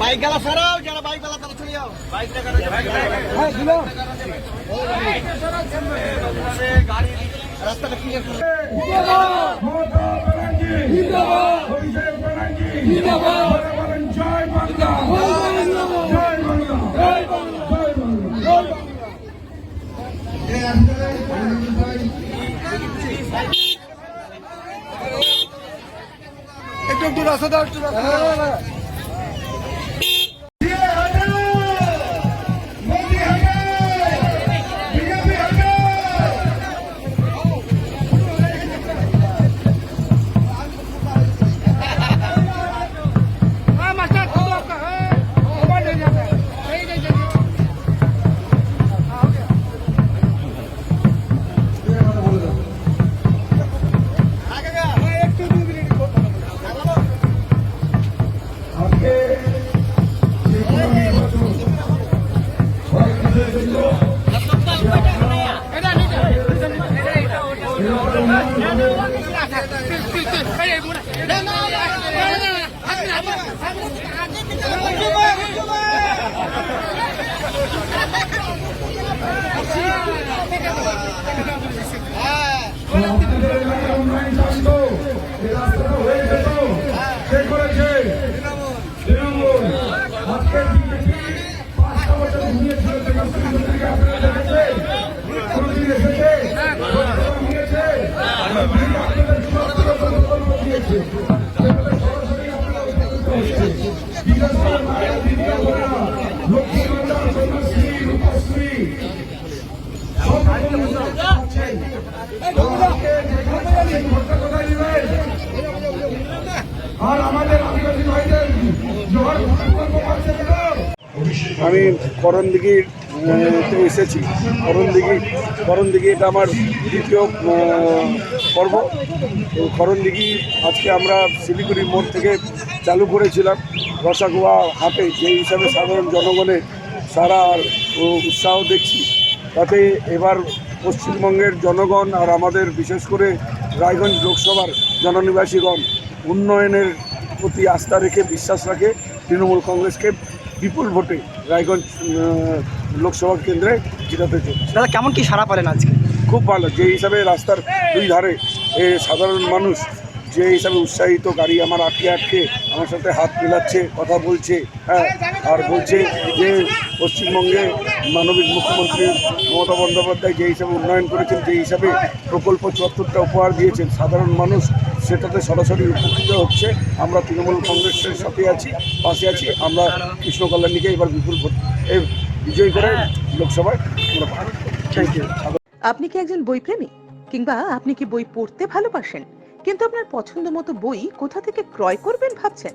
Bike গেলা সরাও যারা বাইক গেলা তারা চলে যাও। বাইক গাড়ি রাস্তাটা ক্লিয়ার বাংলা বাংলা জয় বাংলা। জয় বাংলা জয় বাংলা একটু একটু রাস্তা দাও আর আমাদের আদিবাসী পাচ্ছে কেন আমি করণদিঘির তে এসেছি। করণদিঘি করণদিঘি এটা আমার দ্বিতীয় পর্ব। করণদিঘি আজকে আমরা শিলিগুড়ি মোড় থেকে চালু করেছিলাম। রসাগুয়া হাটে, যে হিসাবে সাধারণ জনগণের সারা উৎসাহ দেখছি। তাতে এবার পশ্চিমবঙ্গের জনগণ আর আমাদের বিশেষ করে রায়গঞ্জ লোকসভার জননিবাসীগণ উন্নয়নের প্রতি আস্থা রেখে বিশ্বাস রাখে তৃণমূল কংগ্রেসকে বিপুল ভোটে রায়গঞ্জ লোকসভা কেন্দ্রে জেতাতে চলছে। দাদা কেমন কি সারা পালেন আজকে? খুব ভালো। যে হিসাবে রাস্তার দুই ধারে এ সাধারণ মানুষ যে হিসাবে উৎসাহিত গাড়ি আমার আটকে আটকে আমার সাথে হাত মিলাচ্ছে কথা বলছে হ্যাঁ আর বলছে যে পশ্চিমবঙ্গে মানবিক মুখ্যমন্ত্রী মমতা বন্দ্যোপাধ্যায় যে হিসাবে উন্নয়ন করেছেন যে হিসাবে প্রকল্প চুয়াত্তরটা উপহার দিয়েছেন সাধারণ মানুষ সেটাতে সরাসরি উপকৃত হচ্ছে। আমরা তৃণমূল কংগ্রেসের সাথে আছি পাশে আছি। আমরা কৃষ্ণ কল্যাণীকে এবার বিপুল ভোট এ বিজয়ী করে লোকসভায় আমরা থ্যাংক ইউ আপনি কি একজন বই বইপ্রেমী? কিংবা আপনি কি বই পড়তে ভালোবাসেন? কিন্তু আপনার পছন্দ মতো বই কোথা থেকে ক্রয় করবেন ভাবছেন?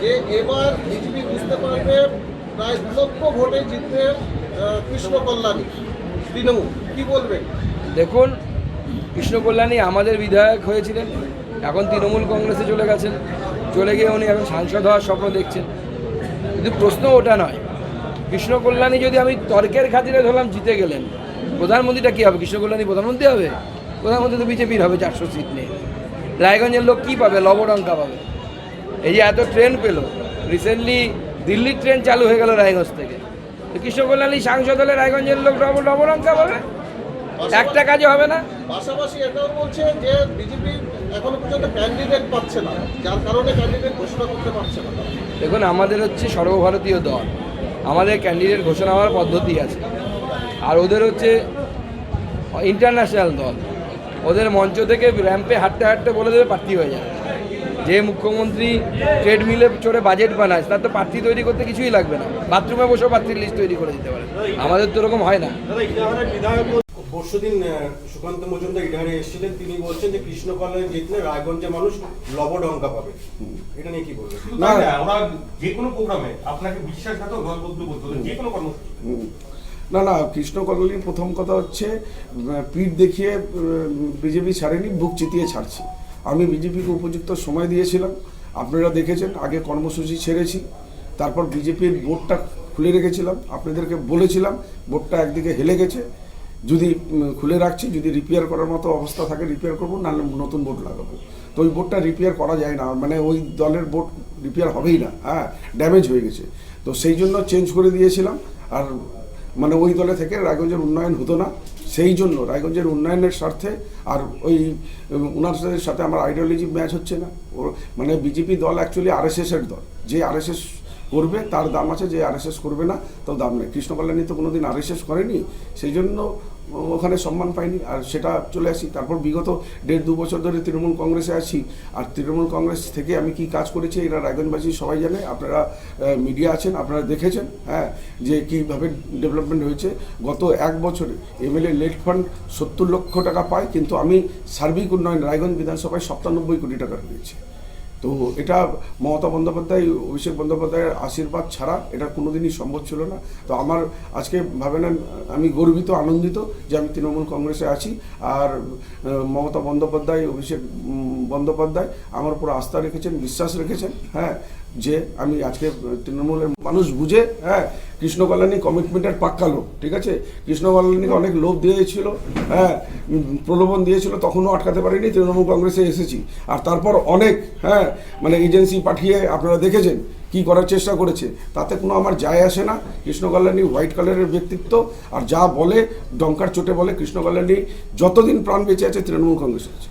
যে এবার বিজেপি বুঝতে পারবে প্রায় ভোটে জিতবে কৃষ্ণ কল্যাণী, তৃণমূল। কি দেখুন, কৃষ্ণ কল্যাণী আমাদের বিধায়ক হয়েছিলেন, এখন তৃণমূল কংগ্রেসে চলে গেছেন। চলে গিয়ে উনি এখন সাংসদ হওয়ার স্বপ্ন দেখছেন। কিন্তু প্রশ্ন ওটা নয়, কৃষ্ণ কল্যাণী যদি আমি তর্কের খাতিরে ধরলাম জিতে গেলেন, প্রধানমন্ত্রীটা কী হবে? কৃষ্ণ কল্যাণী প্রধানমন্ত্রী হবে? প্রধানমন্ত্রী তো বিজেপির হবে, চারশো সিট নিয়ে। রায়গঞ্জের লোক কী পাবে? লবডঙ্কা পাবে। এই যে এত ট্রেন পেল রিসেন্টলি দিল্লির ট্রেন চালু হয়ে গেল রায়গঞ্জ থেকে। তো কৃষ্ণ কল্যাণী সাংসদ হলে রায়গঞ্জের লোক ডবল লবডঙ্কা পাবে একটা কাজে হবে না? পাশাপাশি এটাও বলছে যে বিজেপি এখনও পর্যন্ত ক্যান্ডিডেট পাচ্ছে না যার কারণে ক্যান্ডিডেট ঘোষণা করতে পারছে না। দেখুন আমাদের হচ্ছে সর্বভারতীয় দল আমাদের ক্যান্ডিডেট ঘোষণা হওয়ার পদ্ধতি আছে। আর ওদের হচ্ছে ইন্টারন্যাশনাল দল ওদের মঞ্চ থেকে র্যাম্পে হাঁটতে হাঁটতে বলে দেবে প্রার্থী হয়ে যাবে। যে মুখ্যমন্ত্রী ট্রেডমিলে চড়ে বাজেট বানায় তার তো প্রার্থী তৈরি করতে কিছুই লাগবে না। বাথরুমে বসেও প্রার্থীর লিস্ট তৈরি করে দিতে পারে। আমাদের তো এরকম হয় না। পরশুদিন সুকান্ত মজুমদার ইডারে এসেছিলেন তিনি বলছেন যে কৃষ্ণ জিতলে রায়গঞ্জের মানুষ লবডঙ্কা পাবে। এটা নিয়ে কি বলবেন? না, ওরা যে কোনো প্রোগ্রামে আপনাকে বিশ্বাসঘাতক দলবদ্ধ বলতে যে কোনো কর্মসূচি। না না কৃষ্ণ প্রথম কথা হচ্ছে পিঠ দেখিয়ে বিজেপি ছাড়েনি বুক চিতিয়ে ছাড়ছি। আমি বিজেপিকে উপযুক্ত সময় দিয়েছিলাম। আপনারা দেখেছেন, আগে কর্মসূচি ছেড়েছি, তারপর বিজেপির বোর্ডটা খুলে রেখেছিলাম। আপনাদেরকে বলেছিলাম, বোর্ডটা একদিকে হেলে গেছে, যদি খুলে রাখছি, যদি রিপেয়ার করার মতো অবস্থা থাকে রিপেয়ার করব, নাহলে নতুন বোর্ড লাগাবো। তো ওই বোর্ডটা রিপেয়ার করা যায় না মানে ওই দলের বোর্ড রিপেয়ার হবেই না হ্যাঁ ড্যামেজ হয়ে গেছে। তো সেই জন্য চেঞ্জ করে দিয়েছিলাম, আর মানে ওই দলে থেকে রায়গঞ্জের উন্নয়ন হতো না। সেই জন্য রায়গঞ্জের উন্নয়নের স্বার্থে আর ওই ওনার সাথে- সাথে আমার আইডিওলজি ম্যাচ হচ্ছে না। ও মানে বিজেপি দল অ্যাকচুয়ালি আরএসএসের দল। যে আরএসএস করবে, তার দাম আছে, যে আরএসএস করবে না, তাও দাম নেই। কৃষ্ণ কল্যাণী তো কোনোদিন আরএসএস করেনি। সেই জন্য ওখানে সম্মান পাইনি, আর সেটা চলে আসি। তারপর বিগত দেড় দু বছর ধরে তৃণমূল কংগ্রেসে আছি। আর তৃণমূল কংগ্রেস থেকে আমি কি কাজ করেছি, এরা রায়গঞ্জবাসী সবাই জানে। আপনারা মিডিয়া আছেন, আপনারা দেখেছেন হ্যাঁ যে কীভাবে ডেভেলপমেন্ট হয়েছে। গত এক বছরে এমএলএ লেট ফান্ড সত্তর লক্ষ টাকা পায়, কিন্তু আমি সার্বিক উন্নয়ন, রায়গঞ্জ বিধানসভায় সপ্তানব্বই কোটি টাকা পেয়েছি তো এটা মমতা বন্দ্যোপাধ্যায়, অভিষেক বন্দ্যোপাধ্যায়ের আশীর্বাদ ছাড়া এটা কোনোদিনই সম্ভব ছিল না। তো আমার আজকে ভাবে না আমি গর্বিত, আনন্দিত যে আমি তৃণমূল কংগ্রেসে আছি। আর মমতা বন্দ্যোপাধ্যায়, অভিষেক বন্দ্যোপাধ্যায় আমার উপর আস্থা রেখেছেন, বিশ্বাস রেখেছেন হ্যাঁ যে আমি আজকে তৃণমূলের মানুষ বুঝে হ্যাঁ কৃষ্ণ কমিটমেন্টের পাক্কা লোক, ঠিক আছে? কৃষ্ণ অনেক লোভ দিয়েছিল হ্যাঁ প্রলোভন দিয়েছিল, তখনও আটকাতে পারিনি, তৃণমূল কংগ্রেসে এসেছি। আর তারপর অনেক হ্যাঁ মানে এজেন্সি পাঠিয়ে আপনারা দেখেছেন কি করার চেষ্টা করেছে। তাতে কোনো আমার যায় আসে না। কৃষ্ণ কল্যাণী হোয়াইট কালারের ব্যক্তিত্ব, আর যা বলে, ডঙ্কার চোটে বলে কৃষ্ণ কল্যাণী যতদিন প্রাণ বেঁচে আছে, তৃণমূল কংগ্রেস আছে।